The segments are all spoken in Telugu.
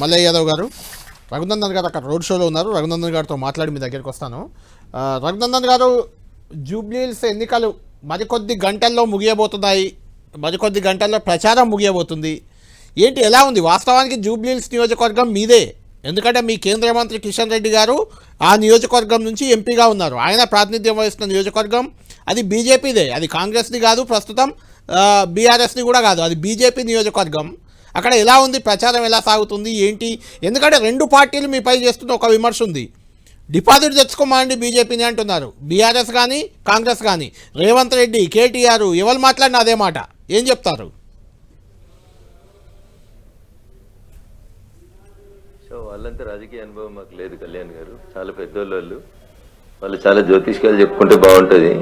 మల్లయ్య యాదవ్ గారు. రఘునందన్ గారు అక్కడ రోడ్ షోలో ఉన్నారు. రఘునందన్ గారితో మాట్లాడి మీ దగ్గరికి వస్తాను. రఘునందన్ గారు జూబ్లీహిల్స్ ఎన్నికలు మరికొద్ది గంటల్లో ముగియబోతున్నాయి. మరికొద్ది గంటల్లో ప్రచారం ముగియబోతుంది. ఏంటి ఎలా ఉంది? వాస్తవానికి జూబ్లీహిల్స్ నియోజకవర్గం మీదే. ఎందుకంటే మీ కేంద్ర మంత్రి కిషన్ రెడ్డి గారు ఆ నియోజకవర్గం నుంచి ఎంపీగా ఉన్నారు. ఆయన ప్రాతినిధ్యం వహిస్తున్న నియోజకవర్గం అది బీజేపీదే. అది కాంగ్రెస్ది కాదు ప్రస్తుతం బీఆర్ఎస్ది కూడా కాదు. అది బీజేపీ నియోజకవర్గం. అక్కడ ఎలా ఉంది ప్రచారం ఎలా సాగుతుంది ఏంటి? ఎందుకంటే రెండు పార్టీలు మీపై చేస్తున్న ఒక విమర్శ ఉంది. డిపాజిట్ తెచ్చుకోమండి బీజేపీని అంటున్నారు. బీఆర్ఎస్ కానీ కాంగ్రెస్ కానీ రేవంత్ రెడ్డి కేటీఆర్ ఎవరు మాట్లాడినా అదే మాట. ఏం చెప్తారు? సో వాళ్ళంతా రాజకీయ అనుభవం మాకు లేదు కళ్యాణ్ గారు. చాలా పెద్దోళ్ళు వాళ్ళు వాళ్ళు చాలా జ్యోతిష్కాలు చెప్పుకుంటే బాగుంటుంది.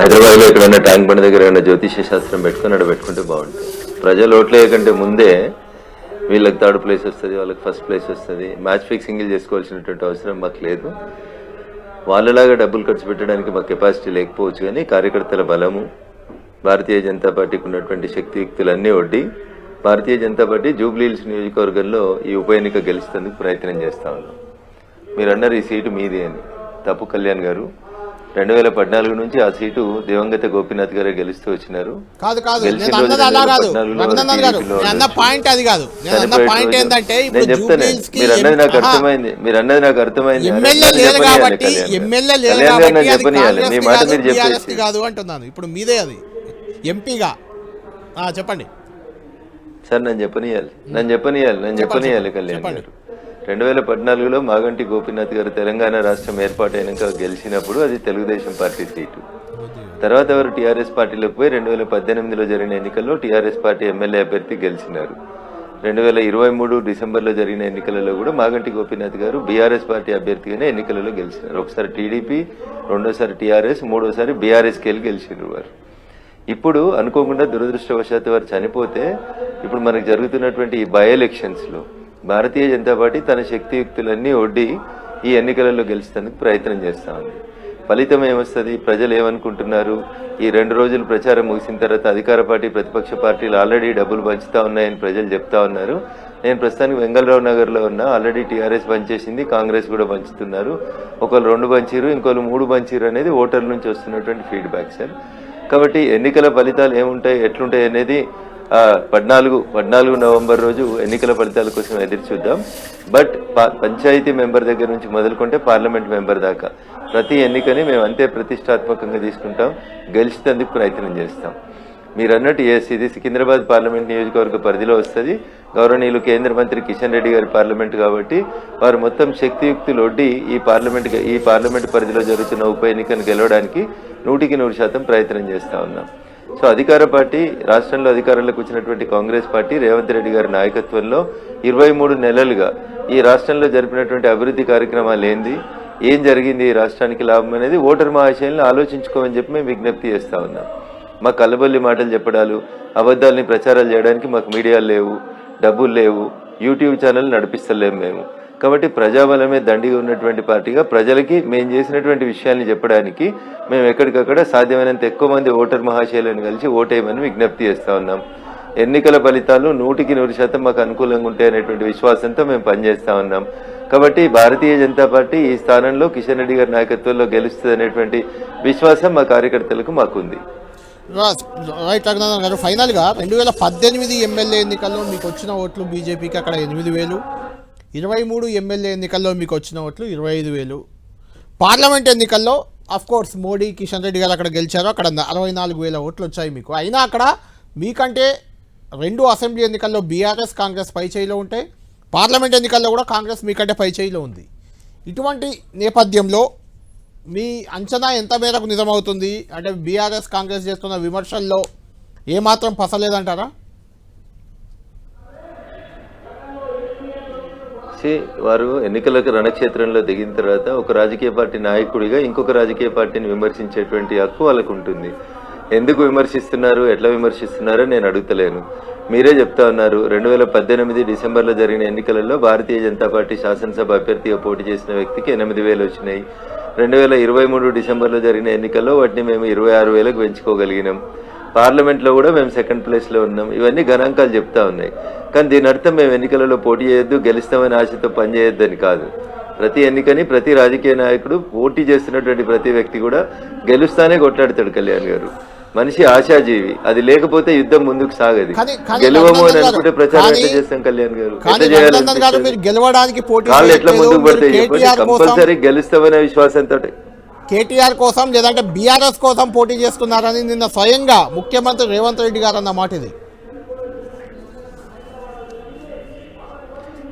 హైదరాబాద్లో ఎక్కడైనా ట్యాంక్ బండ్ దగ్గర ఏమైనా జ్యోతిష్య శాస్త్రం పెట్టుకుని అక్కడ పెట్టుకుంటే బాగుంటుంది. ప్రజలు ఓట్లేయకంటే ముందే వీళ్ళకి థర్డ్ ప్లేస్ వస్తుంది వాళ్ళకి ఫస్ట్ ప్లేస్ వస్తుంది. మ్యాచ్ ఫిక్సింగ్లు చేసుకోవాల్సినటువంటి అవసరం మాకు లేదు. వాళ్ళలాగా డబ్బులు ఖర్చు పెట్టడానికి మాకు కెపాసిటీ లేకపోవచ్చు కానీ కార్యకర్తల బలము భారతీయ జనతా పార్టీకి ఉన్నటువంటి శక్తియుక్తులన్నీ ఒడ్డి భారతీయ జనతా పార్టీ జూబ్లీహిల్స్ నియోజకవర్గంలో ఈ ఉప ఎన్నిక గెలుచేందుకు ప్రయత్నం చేస్తా ఉన్నాం. మీరు అన్నారు ఈ సీటు మీదే అని. తప్పు కళ్యాణ్ గారు రెండు వేల పద్నాలుగు నుంచి ఆ సీటు దివంగత గోపీనాథ్ గారు గెలుస్తూ వచ్చినారు. కాదు కాదు. గెలిచిన నేను అన్నది రోజు అలా కాదు. 2014 రఘునందన్ గారు టీడీపీలో నేను అన్న పాయింట్ అది కాదు. నేను నేను చెప్తానే. మీరు అన్నది నాకు అర్థమైంది. మీరు అన్నది నాకు అర్థమైంది. చెప్పనీయాలి. మీ మాట మీరు చెప్పేసి. కాదు అంటున్నాను. ఇప్పుడు మీదే అది. ఎంపీగా. చెప్పండి. సార్ నన్ను చెప్పనీయాలి. నన్ను చెప్పనీయాలి. నన్ను చెప్పనీయాలి కళ్యాణ్. గారు. రెండు వేల పద్నాలుగులో మాగంటి గోపీనాథ్ గారు తెలంగాణ రాష్ట్రం ఏర్పాటైనాక గెలిచినప్పుడు అది తెలుగుదేశం పార్టీ సీటు. తర్వాత వారు టీఆర్ఎస్ పార్టీలోకి పోయి రెండు వేల పద్దెనిమిదిలో జరిగిన ఎన్నికల్లో టీఆర్ఎస్ పార్టీ ఎమ్మెల్యే అభ్యర్థి గెలిచినారు. రెండు వేల ఇరవై మూడు డిసెంబర్లో జరిగిన ఎన్నికలలో కూడా మాగంటి గోపీనాథ్ గారు బీఆర్ఎస్ పార్టీ అభ్యర్థిగానే ఎన్నికలలో గెలిచినారు. ఒకసారి టీడీపీ రెండోసారి టీఆర్ఎస్ మూడోసారి బీఆర్ఎస్కి వెళ్ళి గెలిచినారు వారు. ఇప్పుడు అనుకోకుండా దురదృష్టవశాత్తు వారు చనిపోతే ఇప్పుడు మనకు జరుగుతున్నటువంటి ఈ బై ఎలక్షన్స్లో భారతీయ జనతా పార్టీ తన శక్తియుక్తులన్నీ ఒడ్డి ఈ ఎన్నికలలో గెలిచేందుకు ప్రయత్నం చేస్తా ఉంది. ఫలితం ఏమొస్తుంది? ప్రజలు ఏమనుకుంటున్నారు? ఈ రెండు రోజులు ప్రచారం ముగిసిన తర్వాత అధికార పార్టీ ప్రతిపక్ష పార్టీలు ఆల్రెడీ డబ్బులు పంచుతా ఉన్నాయని ప్రజలు చెప్తా ఉన్నారు. నేను ప్రస్తుతానికి వెంగళరావు నగర్లో ఉన్నా. ఆల్రెడీ టీఆర్ఎస్ పంచేసింది కాంగ్రెస్ కూడా పంచుతున్నారు. ఒకళ్ళు రెండు పంచిరు ఇంకోళ్ళు మూడు పంచిరు అనేది ఓటర్ల నుంచి వస్తున్నటువంటి ఫీడ్బ్యాక్ సార్ కాబట్టి ఎన్నికల ఫలితాలు ఏముంటాయి ఎట్లుంటాయి అనేది పద్నాలుగు పద్నాలుగు నవంబర్ రోజు ఎన్నికల ఫలితాల కోసం ఎదురు చూద్దాం. బట్ పంచాయతీ మెంబర్ దగ్గర నుంచి మొదలుకుంటే పార్లమెంట్ మెంబర్ దాకా. ప్రతి ఎన్నికని మేము అంతే ప్రతిష్టాత్మకంగా తీసుకుంటాం. గెలిచేందుకు ప్రయత్నం చేస్తాం. మీరు అన్నట్టు ఎస్ ఇది సికింద్రాబాద్ పార్లమెంట్ నియోజకవర్గ పరిధిలో వస్తుంది. గౌరవనీయులు కేంద్ర మంత్రి కిషన్ రెడ్డి గారి పార్లమెంట్ కాబట్టి వారు మొత్తం శక్తియుక్తులు ఒడ్డి ఈ పార్లమెంట్ ఈ పార్లమెంట్ పరిధిలో జరుగుతున్న ఉప ఎన్నికను గెలవడానికి నూటికి నూరు శాతం ప్రయత్నం చేస్తా ఉన్నాం. సో అధికార పార్టీ రాష్ట్రంలో అధికారంలోకి వచ్చినటువంటి కాంగ్రెస్ పార్టీ రేవంత్ రెడ్డి గారి నాయకత్వంలో ఇరవై మూడు నెలలుగా ఈ రాష్ట్రంలో జరిపినటువంటి అభివృద్ధి కార్యక్రమాలు ఏంది ఏం జరిగింది ఈ రాష్ట్రానికి లాభం అనేది ఓటర్ మహాశయాలను ఆలోచించుకోమని చెప్పి మేము విజ్ఞప్తి చేస్తా ఉన్నాం. మా కల్లబొల్లి మాటలు చెప్పడాలు అబద్ధాలని ప్రచారాలు చేయడానికి మాకు మీడియాలు లేవు డబ్బులు లేవు యూట్యూబ్ ఛానల్ నడిపిస్తలేము మేము. కాబట్టి ప్రజాబలమే దండిగా ఉన్నటువంటి పార్టీగా ప్రజలకి మేము చేసినటువంటి విషయాల్ని చెప్పడానికి మేము ఎక్కడికక్కడ సాధ్యమైనంత ఎక్కువ మంది ఓటర్ మహాశయులను కలిసి ఓటేయమని విజ్ఞప్తి చేస్తా ఉన్నాం. ఎన్నికల ఫలితాలు నూటికి నూరు శాతం మాకు అనుకూలంగా ఉంటాయనేటువంటి విశ్వాసంతో మేము పనిచేస్తా ఉన్నాం. కాబట్టి భారతీయ జనతా పార్టీ ఈ స్థానంలో కిషన్ రెడ్డి గారి నాయకత్వంలో గెలుస్తుంది అనేటువంటి విశ్వాసం మా కార్యకర్తలకు మాకుంది. రైట్ రఘునాథన్ గారు ఫైనల్గా రెండు వేల పద్దెనిమిది ఎమ్మెల్యే ఎన్నికల్లో మీకు వచ్చిన ఓట్లు బీజేపీకి అక్కడ ఎనిమిది వేలు ఇరవై మూడు ఎమ్మెల్యే ఎన్నికల్లో మీకు వచ్చిన ఓట్లు ఇరవై ఐదు వేలు. పార్లమెంట్ ఎన్నికల్లో అఫ్కోర్స్ మోడీ కిషన్ రెడ్డి గారు అక్కడ గెలిచారు. అక్కడ అరవై నాలుగు వేల ఓట్లు వచ్చాయి మీకు. అయినా అక్కడ మీకంటే రెండు అసెంబ్లీ ఎన్నికల్లో బీఆర్ఎస్ కాంగ్రెస్ పై చేయిలో ఉంటే పార్లమెంట్ ఎన్నికల్లో కూడా కాంగ్రెస్ మీకంటే పై చేయిలో ఉంది. ఇటువంటి నేపథ్యంలో మీ అంచనా ఎంత మేరకు నిజమవుతుంది? అంటే బీఆర్ఎస్ కాంగ్రెస్ చేస్తున్న విమర్శల్లో ఏమాత్రం పసలేదంటారా? సి వారు ఎన్నికలకు రణక్షేత్రంలో దిగిన తర్వాత ఒక రాజకీయ పార్టీ నాయకుడిగా ఇంకొక రాజకీయ పార్టీని విమర్శించేటువంటి హక్కు వాళ్ళకు ఉంటుంది. ఎందుకు విమర్శిస్తున్నారు? ఎట్లా విమర్శిస్తున్నారో నేను అడుగుతలేను. మీరే చెప్తా ఉన్నారు. రెండు వేల పద్దెనిమిది డిసెంబర్లో జరిగిన ఎన్నికలలో భారతీయ జనతా పార్టీ శాసనసభ అభ్యర్థిగా పోటీ చేసిన వ్యక్తికి ఎనిమిది వేలు వచ్చినాయి. రెండు వేల ఇరవై మూడు డిసెంబర్లో జరిగిన ఎన్నికల్లో వాటిని మేము ఇరవై ఆరు వేలకు పెంచుకోగలిగినాం. పార్లమెంట్లో కూడా మేము సెకండ్ ప్లేస్లో ఉన్నాం. ఇవన్నీ గణాంకాలు చెప్తా ఉన్నాయి. కానీ దీని అర్థం మేము ఎన్నికలలో పోటీ చేయొద్దు గెలుస్తామని ఆశతో పనిచేయొద్దని కాదు. ప్రతి ఎన్నికని ప్రతి రాజకీయ నాయకుడు పోటీ చేస్తున్నటువంటి ప్రతి వ్యక్తి కూడా గెలుస్తానే కొట్లాడతాడు కళ్యాణ్ గారు. మనిషి ఆశాజీవి. అది లేకపోతే యుద్ధం ముందుకు సాగదు. గెలవము అని అనుకుంటే ప్రచారం ఎట్లా చేస్తాం కళ్యాణ్ గారు? ఎట్లా కాళ్ళు ఎట్లా. ముందుకు పడతాయి? కంపల్సరీ గెలుస్తామనే విశ్వాసంతో కేటీఆర్ కోసం లేదంటే బీఆర్ఎస్ కోసం పోటీ చేస్తున్నారని నిన్న స్వయంగా ముఖ్యమంత్రి రేవంత్ రెడ్డి గారు అన్న మాట ఇది.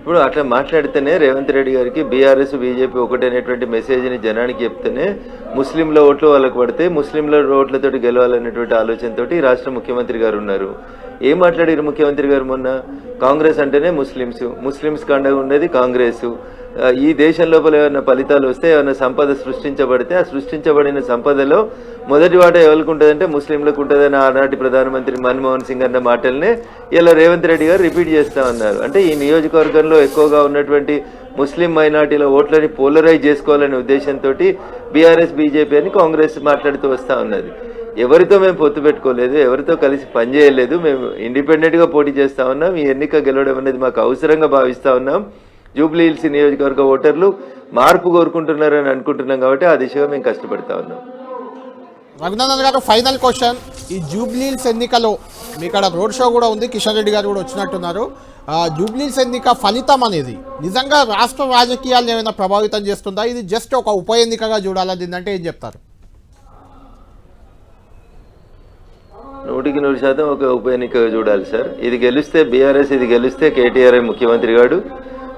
ఇప్పుడు అట్లా మాట్లాడితేనే రేవంత్ రెడ్డి గారికి బీఆర్ఎస్ బీజేపీ ఒకటనేటువంటి మెసేజ్ని జనానికి చెప్తేనే ముస్లింల ఓట్లు వాళ్ళకు పడితే ముస్లింల ఓట్లతోటి గెలవాలనేటువంటి ఆలోచనతోటి రాష్ట్ర ముఖ్యమంత్రి గారు ఉన్నారు. ఏం మాట్లాడారు ముఖ్యమంత్రి గారు మొన్న? కాంగ్రెస్ అంటేనే ముస్లిమ్స్. ముస్లిమ్స్ కండగా ఉండేది కాంగ్రెస్. ఈ దేశం లోపల ఏమైనా ఫలితాలు వస్తే ఏమైనా సంపద సృష్టించబడితే ఆ సృష్టించబడిన సంపదలో మొదటి వాట ఎవరికి ఉంటుందంటే ముస్లింలకు ఉంటుందని ఆనాటి ప్రధానమంత్రి మన్మోహన్ సింగ్ అన్న మాటల్నే ఇలా రేవంత్ రెడ్డి గారు రిపీట్ చేస్తా ఉన్నారు. అంటే ఈ నియోజకవర్గంలో ఎక్కువగా ఉన్నటువంటి ముస్లిం మైనార్టీల ఓట్లని పోలరైజ్ చేసుకోవాలనే ఉద్దేశంతో బీఆర్ఎస్ బీజేపీ అని కాంగ్రెస్ మాట్లాడుతూ వస్తా ఉన్నది. ఎవరితో మేము పొత్తు పెట్టుకోలేదు ఎవరితో కలిసి పనిచేయలేదు మేము ఇండిపెండెంట్గా పోటీ చేస్తా ఉన్నాం ఈ ఎన్నిక గెలవడం అనేది మాకు అవసరంగా భావిస్తా ఉన్నాం. జూబ్లీ హిల్స్ నియోజకవర్గ ఓటర్లు మార్పు కోరుకుంటున్నారని అనుకుంటున్నాం కాబట్టి ఆ దిశగా మేము కష్టపడతా ఉన్నాం. రఘునందన్ గారు ఫైనల్ క్వశ్చన్. ఈ జూబ్లీల్స్ ఎన్నికలో మీ ఇక్కడ రోడ్ షో కూడా ఉంది కిషన్ రెడ్డి గారు కూడా వచ్చినట్టున్నారు. ఆ, జూబ్లీల్స్ ఎన్నిక ఫలితం అనేది నిజంగా రాష్ట్ర రాజకీయాలను ఏమైనా ప్రభావితం చేస్తుందా? ఇది జస్ట్ ఒక ఉప ఎన్నికగా చూడాలా దీన్నంటే ఏం చెప్తారు? నూటికి నూరు శాతం ఒక ఉప ఎన్నికగా చూడాలి సార్. ఇది గెలిస్తే బీఆర్ఎస్ ఇది గెలిస్తే కేటీఆర్ ముఖ్యమంత్రి గాడు.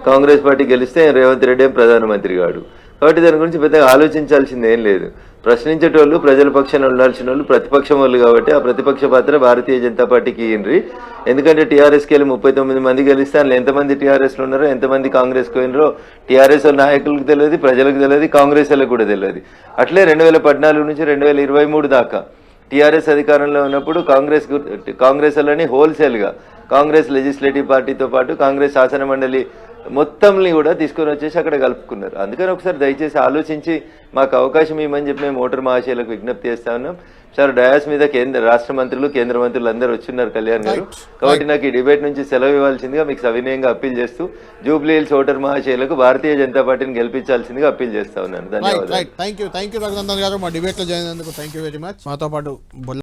కాంగ్రెస్ పార్టీ గెలిస్తే రేవంత్ రెడ్డి ఏం ప్రధానమంత్రి కాడు కాబట్టి దాని గురించి పెద్దగా ఆలోచించాల్సింది ఏం లేదు. ప్రశ్నించేటోళ్ళు ప్రజల పక్షాన ఉండాల్సిన వాళ్ళు ప్రతిపక్షం వాళ్ళు కాబట్టి ఆ ప్రతిపక్ష పాత్ర భారతీయ జనతా పార్టీకి ఇయ్యండ్రి ఎందుకంటే టీఆర్ఎస్కి వెళ్ళి ముప్పై తొమ్మిది మంది గెలిస్తే అందులో ఎంతమంది టీఆర్ఎస్లో ఉన్నారో ఎంతమంది కాంగ్రెస్కి పోయినరో టీఆర్ఎస్ నాయకులకు తెలియదు ప్రజలకు తెలియదు కాంగ్రెస్ వాళ్ళకి కూడా తెలియదు. అట్లే రెండు వేల పద్నాలుగు నుంచి రెండు వేల ఇరవై మూడు దాకా టీఆర్ఎస్ అధికారంలో ఉన్నప్పుడు కాంగ్రెస్ కాంగ్రెస్ వాళ్ళని హోల్సేల్గా కాంగ్రెస్ లెజిస్లేటివ్ పార్టీతో పాటు కాంగ్రెస్ శాసన మండలి మొత్తంని కూడా తీసుకొని వచ్చేసి అక్కడ కలుపుకున్నారు. అందుకని ఒకసారి దయచేసి ఆలోచించి మాకు అవకాశం ఇవ్వమని చెప్పి మేము ఓటర్ మహాశయులకు విజ్ఞప్తి చేస్తా ఉన్నాం. సార్ డయాస్ మీద కేంద్ర రాష్ట్ర మంత్రులు కేంద్ర మంత్రులు అందరూ వచ్చిన్నారు కళ్యాణ్ గారు. కాబట్టి నాకు ఈ డిబేట్ నుంచి సెలవు ఇవ్వాల్సిందిగా మీకు సవినయంగా అప్పీల్ చేస్తూ జూబ్లీ హిల్స్ ఓటర్ మహాశయులకు భారతీయ జనతా పార్టీని గెలిపించాల్సిందిగా అప్పీల్ చేస్తా ఉన్నాను. ధన్యవాదాలు. మాతో పాటు